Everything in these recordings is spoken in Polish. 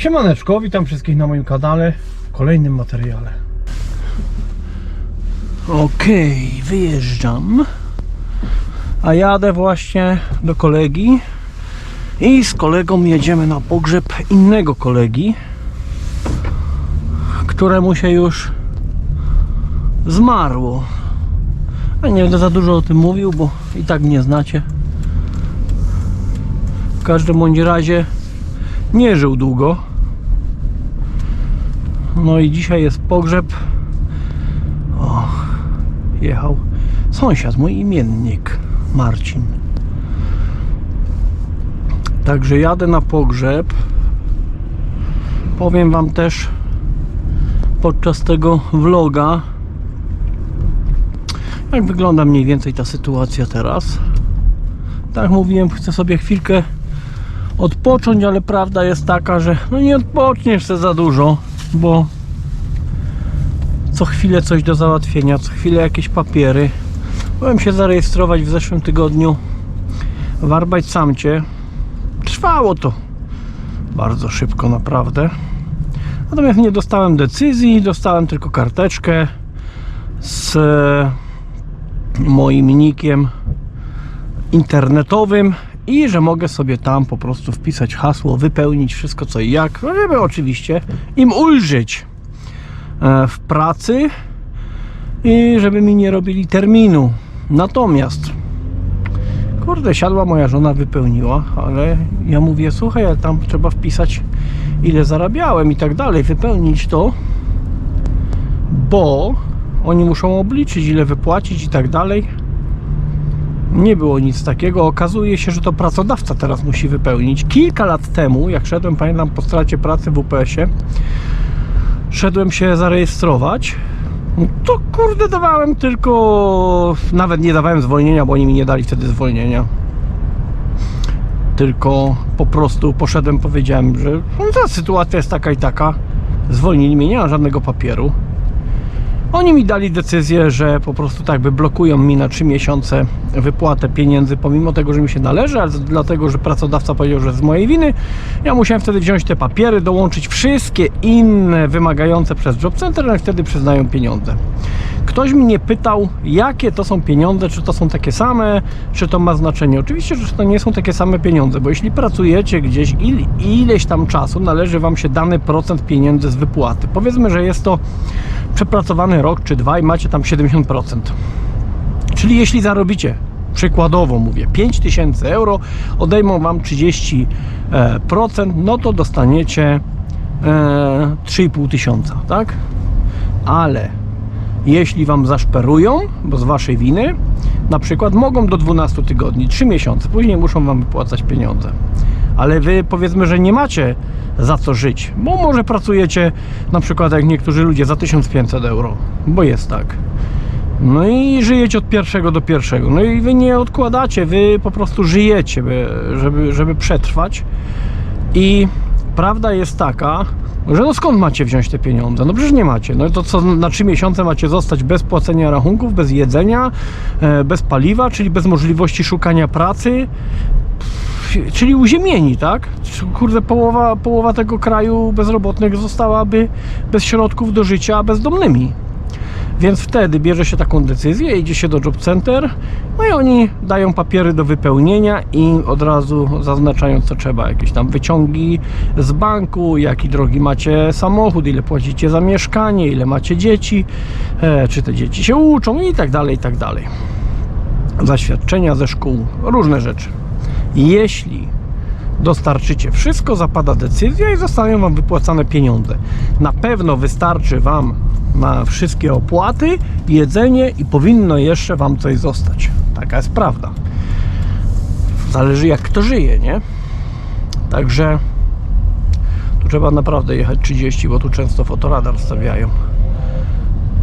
Siemaneczko, witam wszystkich na moim kanale w kolejnym materiale. Okej, wyjeżdżam. A jadę właśnie do kolegi i z kolegą jedziemy na pogrzeb innego kolegi, któremu się już zmarło. A nie będę za dużo o tym mówił, bo i tak mnie znacie. W każdym bądź razie nie żył długo. No i dzisiaj jest pogrzeb. O, jechał sąsiad, mój imiennik Marcin. Także jadę na pogrzeb. Powiem Wam też podczas tego vloga, jak wygląda mniej więcej ta sytuacja teraz. Tak mówiłem, chcę sobie chwilkę odpocząć, ale prawda jest taka, że no nie odpoczniesz se za dużo, bo co chwilę coś do załatwienia, co chwilę jakieś papiery. Byłem się zarejestrować w zeszłym tygodniu w Arbeitsamcie. Trwało to bardzo szybko naprawdę. Natomiast nie dostałem decyzji, dostałem tylko karteczkę z e, moim nikiem internetowym i że mogę sobie tam po prostu wpisać hasło, wypełnić wszystko co i jak, no żeby oczywiście im ulżyć e, w pracy i żeby mi nie robili terminu. Natomiast kurde, siadła moja żona, wypełniła, ale ja mówię, słuchaj, ale tam trzeba wpisać ile zarabiałem i tak dalej, wypełnić to, bo oni muszą obliczyć ile wypłacić i tak dalej. Nie było nic takiego. Okazuje się, że to pracodawca teraz musi wypełnić. Kilka lat temu, jak szedłem, pamiętam, po stracie pracy w UPS-ie, szedłem się zarejestrować. To kurde, dawałem tylko. Nawet nie dawałem zwolnienia, bo oni mi nie dali wtedy zwolnienia. Tylko po prostu poszedłem, powiedziałem, że no, ta sytuacja jest taka i taka. Zwolnili mnie, nie ma żadnego papieru. Oni mi dali decyzję, że po prostu tak by blokują mi na 3 miesiące wypłatę pieniędzy, pomimo tego, że mi się należy, ale dlatego, że pracodawca powiedział, że z mojej winy. Ja musiałem wtedy wziąć te papiery, dołączyć wszystkie inne wymagające przez Job Center, no i wtedy przyznają pieniądze. Ktoś mnie pytał, jakie to są pieniądze, czy to są takie same, czy to ma znaczenie. Oczywiście, że to nie są takie same pieniądze, bo jeśli pracujecie gdzieś il, ileś tam czasu, należy Wam się dany procent pieniędzy z wypłaty. Powiedzmy, że jest to przepracowany rok czy dwa i macie tam 70%. Czyli jeśli zarobicie, przykładowo mówię, 5000 euro, odejmą Wam 30%, no to dostaniecie e, 3,5 tysiąca, tak? Ale jeśli Wam zaszperują, bo z Waszej winy, na przykład mogą do 12 tygodni, 3 miesiące, później muszą Wam wypłacać pieniądze. Ale Wy powiedzmy, że nie macie za co żyć, bo może pracujecie na przykład jak niektórzy ludzie za 1500 euro, bo jest tak. No i żyjecie od pierwszego do pierwszego. No i wy nie odkładacie, wy po prostu żyjecie, by- żeby, żeby przetrwać. I prawda jest taka, że no skąd macie wziąć te pieniądze? No przecież nie macie. No to co na 3 miesiące macie zostać bez płacenia rachunków, bez jedzenia, e, bez paliwa, czyli bez możliwości szukania pracy. Czyli uziemieni, tak? Kurde, połowa, połowa tego kraju bezrobotnych zostałaby bez środków do życia bezdomnymi. Więc wtedy bierze się taką decyzję, idzie się do Job Center, no i oni dają papiery do wypełnienia i od razu zaznaczają co trzeba, jakieś tam wyciągi z banku, jaki drogi macie samochód, ile płacicie za mieszkanie, ile macie dzieci, e, czy te dzieci się uczą i tak dalej, i tak dalej. Zaświadczenia ze szkół, różne rzeczy. Jeśli dostarczycie wszystko, zapada decyzja i zostaną Wam wypłacane pieniądze. Na pewno wystarczy Wam na wszystkie opłaty, jedzenie i powinno jeszcze Wam coś zostać. Taka jest prawda. Zależy jak kto żyje, nie? Także tu trzeba naprawdę jechać 30, bo tu często fotoradar stawiają.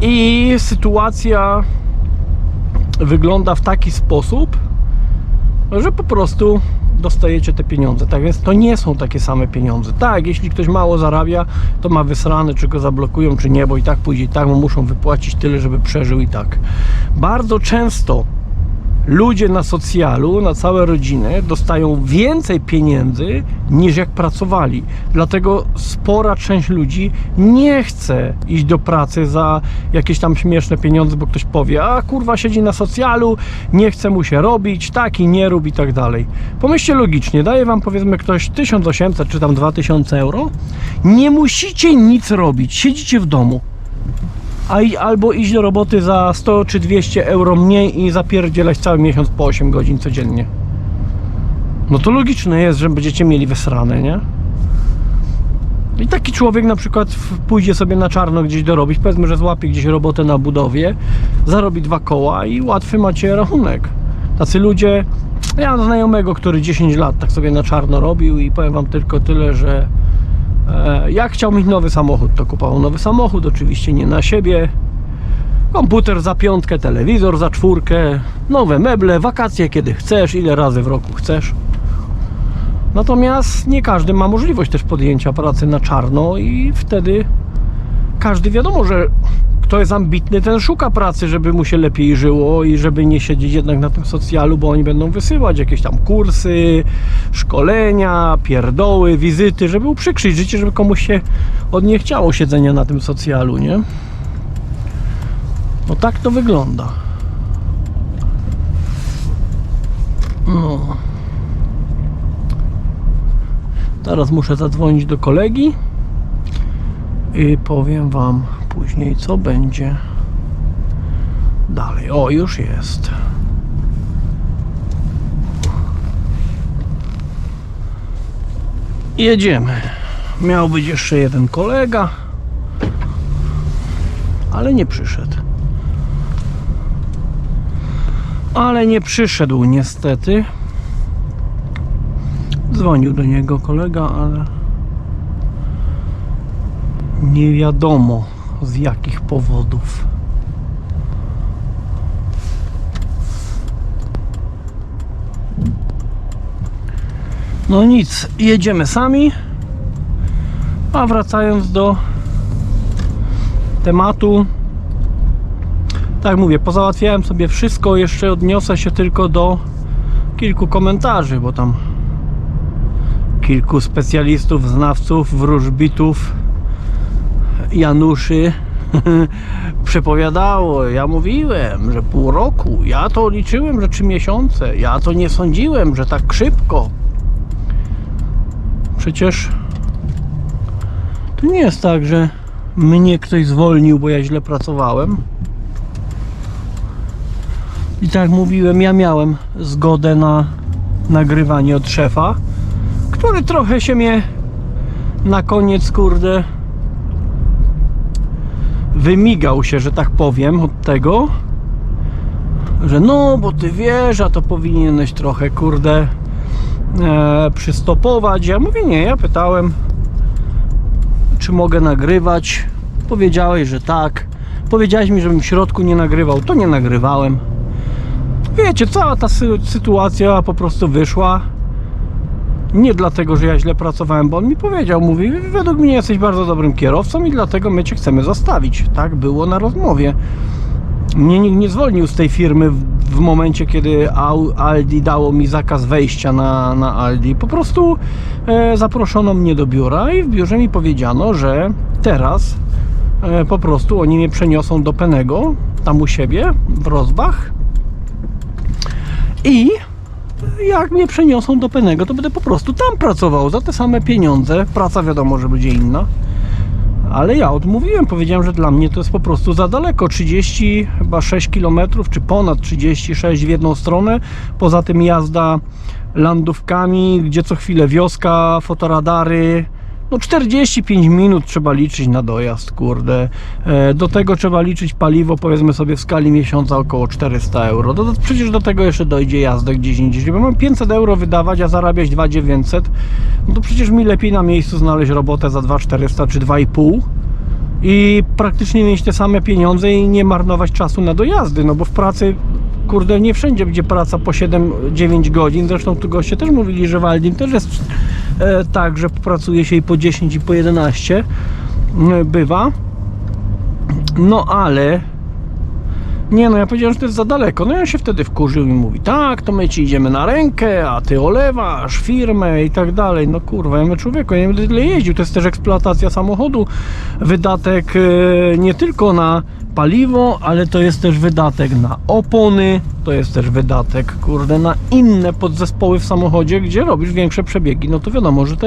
I sytuacja wygląda w taki sposób, że po prostu dostajecie te pieniądze. Tak więc to nie są takie same pieniądze. Tak, jeśli ktoś mało zarabia, to ma wysrane, czy go zablokują, czy nie, bo i tak pójdzie, i tak mu muszą wypłacić tyle, żeby przeżył i tak. Bardzo często ludzie na socjalu, na całe rodziny dostają więcej pieniędzy niż jak pracowali. Dlatego spora część ludzi nie chce iść do pracy za jakieś tam śmieszne pieniądze, bo ktoś powie, a kurwa siedzi na socjalu, nie chce mu się robić, taki nie rób i tak dalej. Pomyślcie logicznie, daje wam powiedzmy ktoś 1800 czy tam 2000 euro, nie musicie nic robić, siedzicie w domu a i, albo iść do roboty za 100 czy 200 euro mniej i zapierdzielać cały miesiąc po 8 godzin codziennie. No to logiczne jest, że będziecie mieli wysrane, nie? I taki człowiek na przykład pójdzie sobie na czarno gdzieś dorobić, powiedzmy, że złapie gdzieś robotę na budowie, zarobi dwa koła i łatwy macie rachunek. Tacy ludzie, ja mam znajomego, który 10 lat tak sobie na czarno robił i powiem wam tylko tyle, że E, Jak chciał mieć nowy samochód, to kupował nowy samochód, oczywiście nie na siebie. Komputer za piątkę, telewizor za czwórkę, nowe meble, wakacje kiedy chcesz, ile razy w roku chcesz. Natomiast nie każdy ma możliwość też podjęcia pracy na czarno i wtedy każdy wiadomo, że kto jest ambitny, ten szuka pracy, żeby mu się lepiej żyło i żeby nie siedzieć jednak na tym socjalu, bo oni będą wysyłać jakieś tam kursy, szkolenia, pierdoły, wizyty, żeby uprzykrzyć życie, żeby komuś się od nie chciało siedzenia na tym socjalu, nie? No tak to wygląda. No. Teraz muszę zadzwonić do kolegi i powiem Wam później, co będzie dalej. O, już jest. Jedziemy. Miał być jeszcze jeden kolega, ale nie przyszedł. Ale nie przyszedł niestety. Dzwonił do niego kolega, ale nie wiadomo z jakich powodów. No nic, jedziemy sami. A wracając do tematu, tak mówię, pozałatwiałem sobie wszystko, jeszcze odniosę się tylko do kilku komentarzy, bo tam kilku specjalistów, znawców, wróżbitów, Januszy przepowiadało. Ja mówiłem, że pół roku. Ja to liczyłem, że trzy miesiące. Ja to nie sądziłem, że tak szybko. Przecież to nie jest tak, że mnie ktoś zwolnił, bo ja źle pracowałem. I tak mówiłem, ja miałem zgodę na nagrywanie od szefa, który trochę się mnie na koniec, kurde, wymigał się, że tak powiem, od tego, że no, bo ty wiesz, a to powinieneś trochę, kurde, e, przystopować. Ja mówię, nie, ja pytałem, czy mogę nagrywać. Powiedziałeś, że tak. Powiedziałeś mi, żebym w środku nie nagrywał, to nie nagrywałem. Wiecie, cała ta sy- sytuacja po prostu wyszła. Nie dlatego, że ja źle pracowałem, bo on mi powiedział, mówi, według mnie jesteś bardzo dobrym kierowcą i dlatego my cię chcemy zostawić. Tak było na rozmowie. Mnie nikt nie zwolnił z tej firmy w, momencie, kiedy Aldi dało mi zakaz wejścia na, na Aldi. Po prostu e, zaproszono mnie do biura i w biurze mi powiedziano, że teraz e, po prostu oni mnie przeniosą do Penego, tam u siebie w Rozbach i jak mnie przeniosą do Penego, to będę po prostu tam pracował za te same pieniądze. Praca wiadomo, że będzie inna. Ale ja odmówiłem, powiedziałem, że dla mnie to jest po prostu za daleko. 30 chyba 6 km, czy ponad 36 w jedną stronę. Poza tym jazda landówkami, gdzie co chwilę wioska, fotoradary. No 45 minut trzeba liczyć na dojazd, kurde. E, Do tego trzeba liczyć paliwo, powiedzmy sobie w skali miesiąca około 400 euro. Do, przecież do tego jeszcze dojdzie jazda gdzieś indziej. Bo mam 500 euro wydawać, a zarabiać 2900, no to przecież mi lepiej na miejscu znaleźć robotę za 2400 czy 2,5 i praktycznie mieć te same pieniądze i nie marnować czasu na dojazdy, no bo w pracy kurde nie wszędzie będzie praca po 7-9 godzin, zresztą tu goście też mówili, że w Aldim też jest e, tak, że pracuje się i po 10 i po 11 e, bywa. No ale Nie no, ja powiedziałem, że to jest za daleko. No ja się wtedy wkurzył i mówi, tak, to my ci idziemy na rękę, a ty olewasz firmę i tak dalej. No kurwa, ja mówię, człowieku, ja nie będę tyle jeździł, to jest też eksploatacja samochodu. Wydatek e, nie tylko na paliwo, ale to jest też wydatek na opony, to jest też wydatek, kurde, na inne podzespoły w samochodzie, gdzie robisz większe przebiegi, no to wiadomo, że ta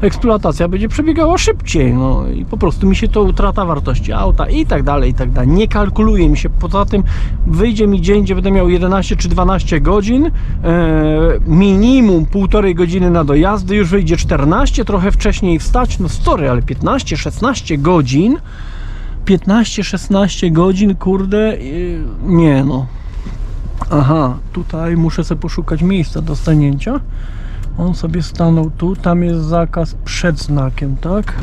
eksploatacja będzie przebiegała szybciej, no i po prostu mi się to utrata wartości auta i tak dalej, i tak dalej. Nie kalkuluje mi się, poza tym wyjdzie mi dzień, gdzie będę miał 11 czy 12 godzin, e, minimum półtorej godziny na dojazdy, już wyjdzie 14, trochę wcześniej wstać, no story, ale 15-16 godzin 15-16 godzin, kurde, nie no. Aha, tutaj muszę sobie poszukać miejsca do stanięcia. On sobie stanął tu, tam jest zakaz przed znakiem, tak?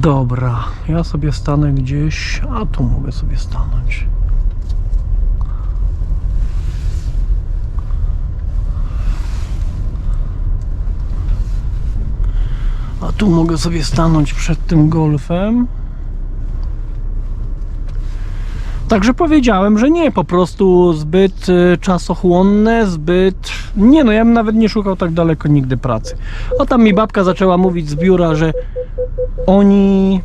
Dobra, ja sobie stanę gdzieś, a tu mogę sobie stanąć. A tu mogę sobie stanąć przed tym golfem. Także powiedziałem, że nie, po prostu zbyt y, czasochłonne, zbyt... Nie no, ja bym nawet nie szukał tak daleko nigdy pracy. O tam mi babka zaczęła mówić z biura, że oni...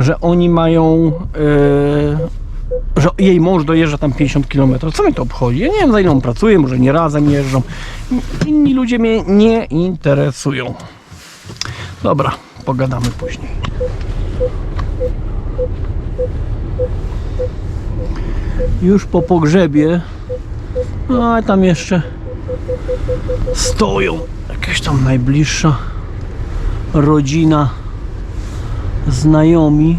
że oni mają... y, że jej mąż dojeżdża tam 50 km. Co mnie to obchodzi? Ja nie wiem za ile on pracuje, może nie razem jeżdżą. Inni ludzie mnie nie interesują. Dobra, pogadamy później. Już po pogrzebie. No, a tam jeszcze stoją jakaś tam najbliższa rodzina, znajomi.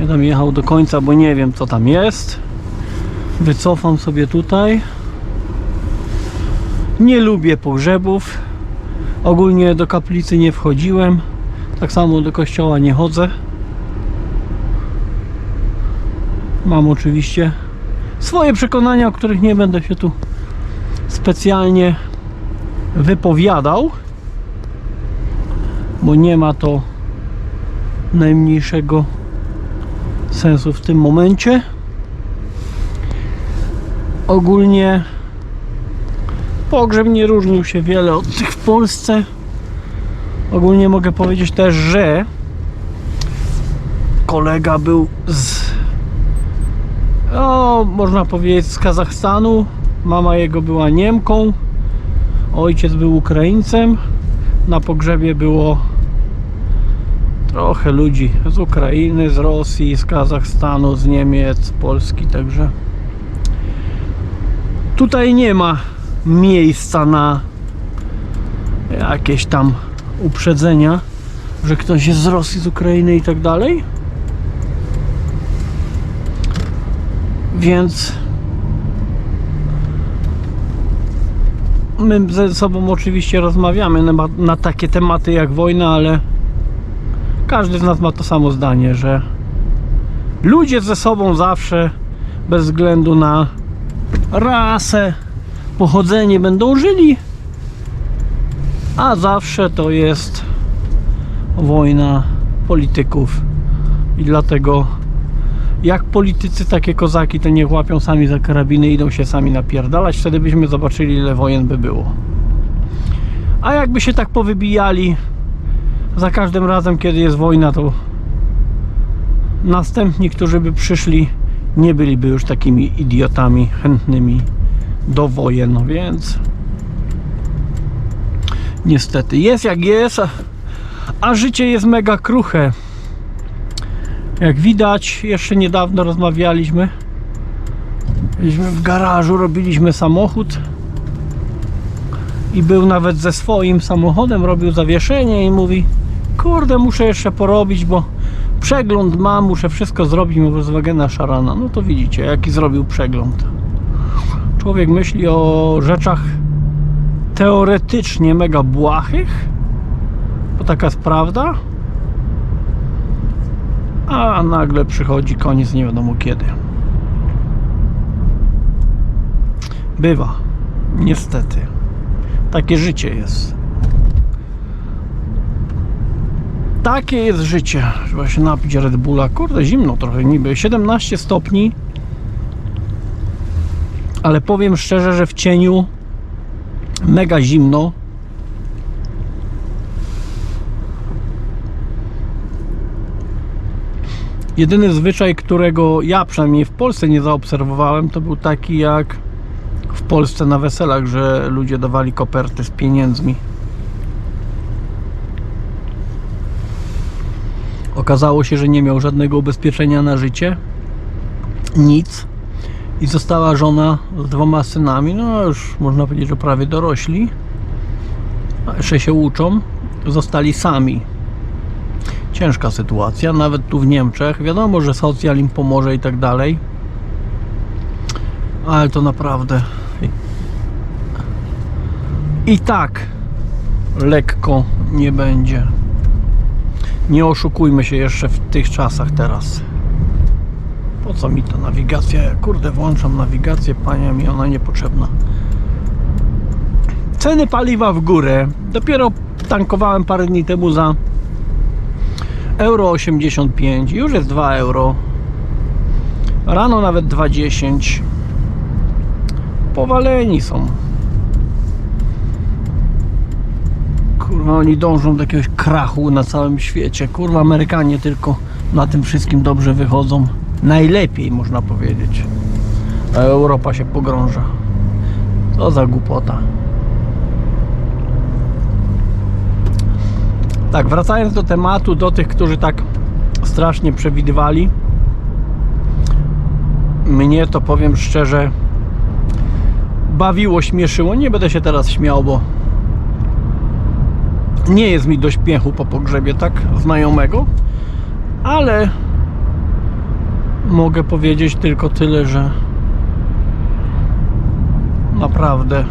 Nie tam jechał do końca, bo nie wiem co tam jest. Wycofam sobie tutaj. Nie lubię pogrzebów. Ogólnie do kaplicy nie wchodziłem. Tak samo do kościoła nie chodzę. Mam oczywiście swoje przekonania, o których nie będę się tu specjalnie wypowiadał, bo nie ma to najmniejszego sensu w tym momencie. Ogólnie pogrzeb nie różnił się wiele od tych w Polsce. Ogólnie mogę powiedzieć też, że kolega był z o, można powiedzieć z Kazachstanu. Mama jego była Niemką. Ojciec był Ukraińcem. Na pogrzebie było trochę ludzi z Ukrainy, z Rosji, z Kazachstanu, z Niemiec, z Polski, także tutaj nie ma miejsca na jakieś tam uprzedzenia, że ktoś jest z Rosji, z Ukrainy i tak dalej. Więc my ze sobą oczywiście rozmawiamy na, na takie tematy jak wojna, ale każdy z nas ma to samo zdanie, że ludzie ze sobą zawsze bez względu na rasę, pochodzenie będą żyli, a zawsze to jest wojna polityków. I dlatego jak politycy, takie kozaki to niech łapią sami za karabiny idą się sami napierdalać, wtedy byśmy zobaczyli ile wojen by było. A jakby się tak powybijali za każdym razem, kiedy jest wojna, to następni, którzy by przyszli, nie byliby już takimi idiotami chętnymi do wojen, no więc niestety jest jak jest, a życie jest mega kruche. Jak widać, jeszcze niedawno rozmawialiśmy. Byliśmy w garażu, robiliśmy samochód i był nawet ze swoim samochodem, robił zawieszenie i mówi kurde, muszę jeszcze porobić, bo przegląd mam, muszę wszystko zrobić Volkswagena Szarana. No to widzicie, jaki zrobił przegląd. Człowiek myśli o rzeczach teoretycznie mega błahych, bo taka jest prawda, a nagle przychodzi koniec nie wiadomo kiedy. Bywa, niestety. Takie życie jest. Takie jest życie. Trzeba się napić Red Bulla. Kurde, zimno trochę niby. 17 stopni. Ale powiem szczerze, że w cieniu mega zimno. Jedyny zwyczaj, którego ja przynajmniej w Polsce nie zaobserwowałem, to był taki jak w Polsce na weselach, że ludzie dawali koperty z pieniędzmi. Okazało się, że nie miał żadnego ubezpieczenia na życie. Nic. I została żona z dwoma synami. No już można powiedzieć, że prawie dorośli. Jeszcze się uczą. Zostali sami. Ciężka sytuacja, nawet tu w Niemczech. Wiadomo, że socjal im pomoże i tak dalej. Ale to naprawdę. I tak lekko nie będzie. Nie oszukujmy się jeszcze w tych czasach teraz. Po co mi ta nawigacja? Ja, Kurde, włączam nawigację, pania mi ona niepotrzebna. Ceny paliwa w górę. Dopiero tankowałem parę dni temu za euro 85. Już jest 2 euro. Rano nawet 2,10. Powaleni są. Kurwa, oni dążą do jakiegoś krachu na całym świecie. Kurwa, Amerykanie tylko na tym wszystkim dobrze wychodzą. Najlepiej można powiedzieć. A Europa się pogrąża. Co za głupota. Tak, wracając do tematu, do tych, którzy tak strasznie przewidywali. Mnie to powiem szczerze bawiło, śmieszyło. Nie będę się teraz śmiał, bo nie jest mi do śmiechu po pogrzebie tak znajomego, ale mogę powiedzieć tylko tyle, że naprawdę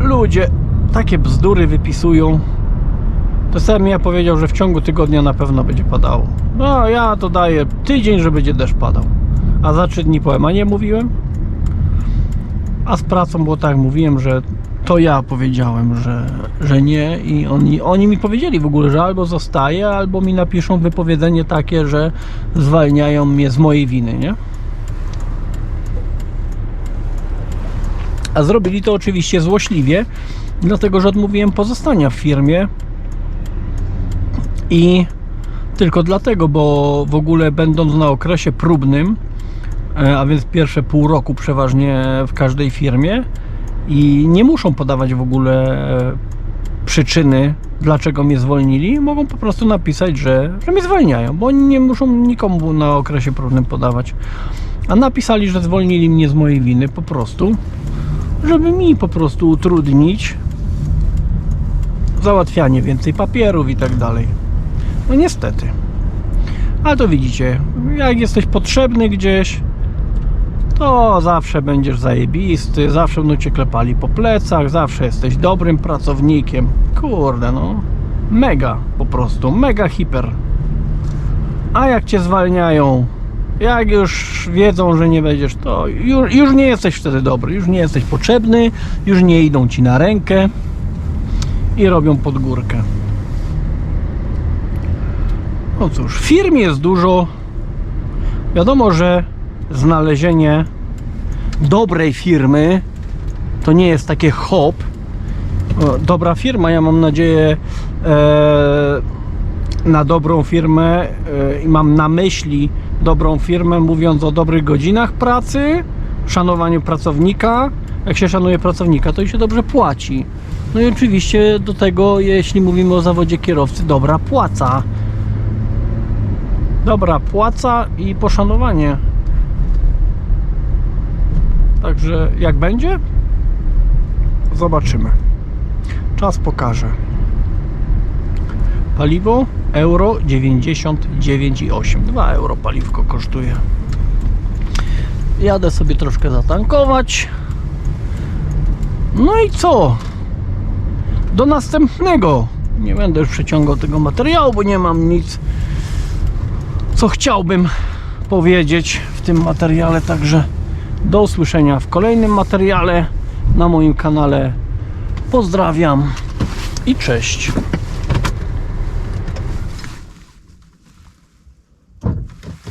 ludzie takie bzdury wypisują. To sam ja powiedział, że w ciągu tygodnia na pewno będzie padało. No ja to daję tydzień, że będzie deszcz padał. A za trzy dni powiem, a nie mówiłem? A z pracą było tak, mówiłem, że to ja powiedziałem, że, że nie i oni, oni mi powiedzieli w ogóle, że albo zostaję, albo mi napiszą wypowiedzenie takie, że zwalniają mnie z mojej winy, nie? A zrobili to oczywiście złośliwie, dlatego że odmówiłem pozostania w firmie i tylko dlatego, bo w ogóle będąc na okresie próbnym, e, a więc pierwsze pół roku przeważnie w każdej firmie i nie muszą podawać w ogóle e, przyczyny, dlaczego mnie zwolnili, mogą po prostu napisać, że, że mnie zwalniają, bo oni nie muszą nikomu na okresie próbnym podawać. A napisali, że zwolnili mnie z mojej winy po prostu, żeby mi po prostu utrudnić załatwianie więcej papierów i tak dalej. No niestety. Ale to widzicie, jak jesteś potrzebny gdzieś, to zawsze będziesz zajebisty, zawsze będą cię klepali po plecach, zawsze jesteś dobrym pracownikiem. Kurde, no. Mega po prostu, mega hiper. A jak cię zwalniają, jak już wiedzą, że nie będziesz, to już, już nie jesteś wtedy dobry, już nie jesteś potrzebny, już nie idą ci na rękę i robią pod górkę. No cóż, firm jest dużo. Wiadomo, że znalezienie dobrej firmy to nie jest takie hop. Dobra firma, ja mam nadzieję e, na dobrą firmę e, i mam na myśli dobrą firmę, mówiąc o dobrych godzinach pracy, szanowaniu pracownika. Jak się szanuje pracownika, to i się dobrze płaci. No i oczywiście do tego, jeśli mówimy o zawodzie kierowcy, dobra płaca. Dobra płaca i poszanowanie. Także jak będzie? Zobaczymy. Czas pokaże. Paliwo euro 99,8. 2 euro paliwko kosztuje. Jadę sobie troszkę zatankować. No i co? Do następnego. Nie będę już przeciągał tego materiału, bo nie mam nic, co chciałbym powiedzieć w tym materiale. Także do usłyszenia w kolejnym materiale. na moim kanale. Pozdrawiam i cześć.